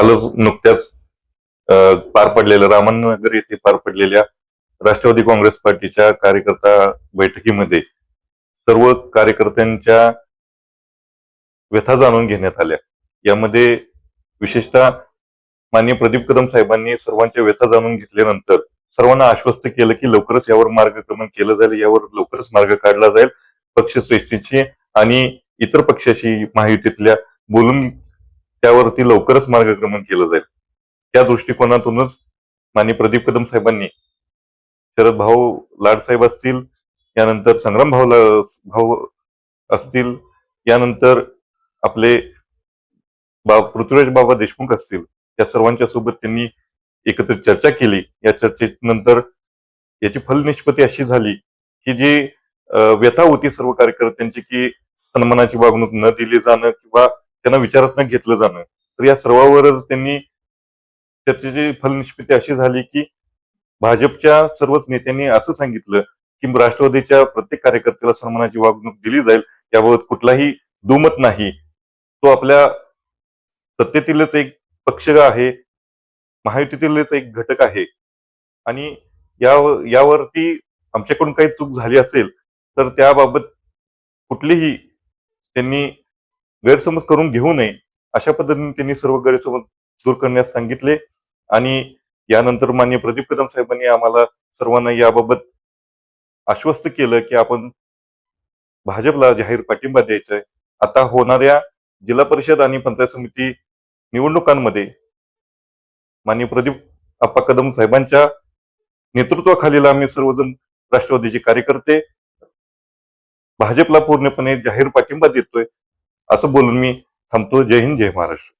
कालच नुकत्याच पार पडलेल्या रामनगर येथे पार पडलेल्या राष्ट्रवादी काँग्रेस पार्टीच्या कार्यकर्ता बैठकीमध्ये सर्व कार्यकर्त्यांच्या व्यथा जाणून घेण्यात आल्या. यामध्ये विशेषतः माननीय प्रदीप कदम साहेबांनी सर्वांच्या व्यथा जाणून घेतल्यानंतर सर्वांना आश्वस्त केलं की लवकरच यावर मार्गक्रमण केलं जाईल यावर लवकरच मार्ग काढला जाईल. पक्षश्रेष्ठीची आणि इतर पक्षाशी महायुतीतल्या बोलून त्यावरती लवकरच मार्गक्रमण केलं जाईल. त्या दृष्टिकोनातूनच माननीय प्रदीप कदम साहेबांनी शरद भाऊ लाडसाहेब असतील यानंतर संग्राम भाऊ भाऊ असतील यानंतर आपले बा पृथ्वीराज बाबा देशमुख असतील या सर्वांच्या सोबत त्यांनी एकत्र चर्चा केली. या चर्चेनंतर याची फलनिष्पत्ती अशी झाली की जी व्यथा होती सर्व कार्यकर्त्यांची की सन्मानाची वागणूक न दिली जाणं किंवा त्यांना विचारात न घेतलं जाणं. तर या सर्वावरच त्यांनी चर्चेची फलनिष्पत्ती अशी झाली की भाजपच्या सर्वच नेत्यांनी असं सांगितलं की राष्ट्रवादीच्या प्रत्येक कार्यकर्त्याला सन्मानाची वागणूक दिली जाईल याबाबत कुठलाही दुमत नाही. तो आपल्या सत्तेतीलच एक पक्ष आहे महायुतीतीलच एक घटक आहे. आणि या यावरती आमच्याकडून काही चूक झाली असेल तर त्याबाबत कुठलीही त्यांनी गैरसमज करून घेऊ नये अशा पद्धतीने त्यांनी सर्व गैरसमज दूर करण्यास सांगितले. आणि यानंतर मान्य प्रदीप कदम साहेबांनी आम्हाला सर्वांना याबाबत आश्वस्त केलं की आपण भाजपला जाहीर पाठिंबा द्यायचा आहे. आता होणाऱ्या जिल्हा परिषद आणि पंचायत समिती निवडणुकांमध्ये माननीय प्रदीप अप्पा कदम साहेबांच्या नेतृत्वाखालील आम्ही सर्वजण राष्ट्रवादीचे कार्यकर्ते भाजपला पूर्णपणे जाहीर पाठिंबा देतोय. असं बोलून मी थांबतो. जय हिंद जय महाराष्ट्र.